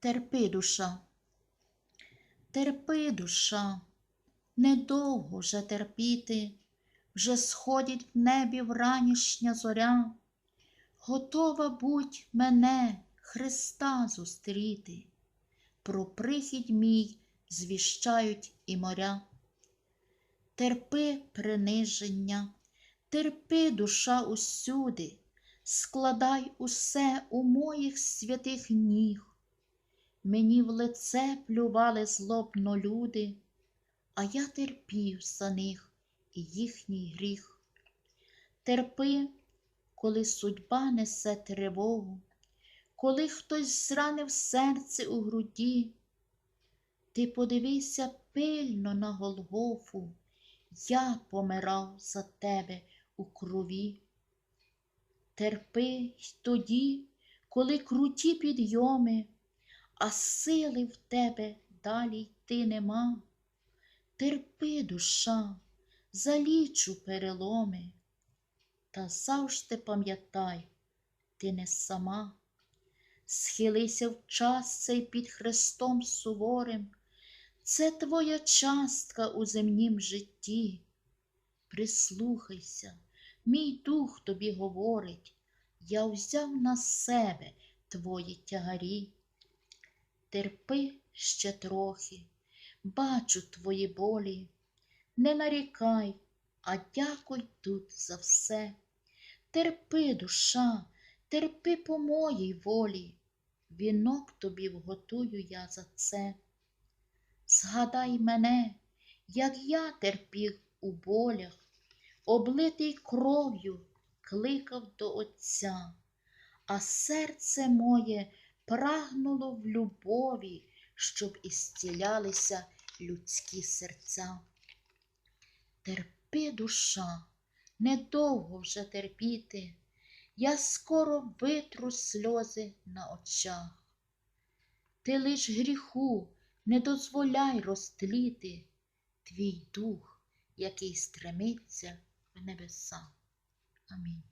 Терпи, душа, терпи, душа, недовго вже терпіти, вже сходить в небі вранішня зоря, готова будь мене, Христа, зустріти, про прихід мій звіщають і моря. Терпи приниження, терпи, душа, усюди, складай усе у моїх святих ніг. Мені в лице плювали злобно люди, а я терпів за них і їхній гріх. Терпи, коли судьба несе тривогу, коли хтось зранив серце у груді. Ти подивися пильно на Голгофу, я помирав за тебе у крові. Терпи й тоді, коли круті підйоми, а сили в тебе далі йти нема. Терпи, душа, залічу переломи, та завжди пам'ятай, ти не сама. Схилися в час цей під Христом суворим, це твоя частка у земнім житті. Прислухайся, мій дух тобі говорить, я взяв на себе твої тягарі. Терпи ще трохи, бачу твої болі, не нарікай, а дякуй тут за все. Терпи, душа, терпи по моїй волі, вінок тобі вготую я за це. Згадай мене, як я терпів у болях, облитий кров'ю кликав до Отця, а серце моє прагнуло в любові, щоб ісцілялися людські серця. Терпи, душа, недовго вже терпіти, я скоро витру сльози на очах. Ти лиш гріху не дозволяй розтліти твій дух, який стремиться в небеса. Амінь.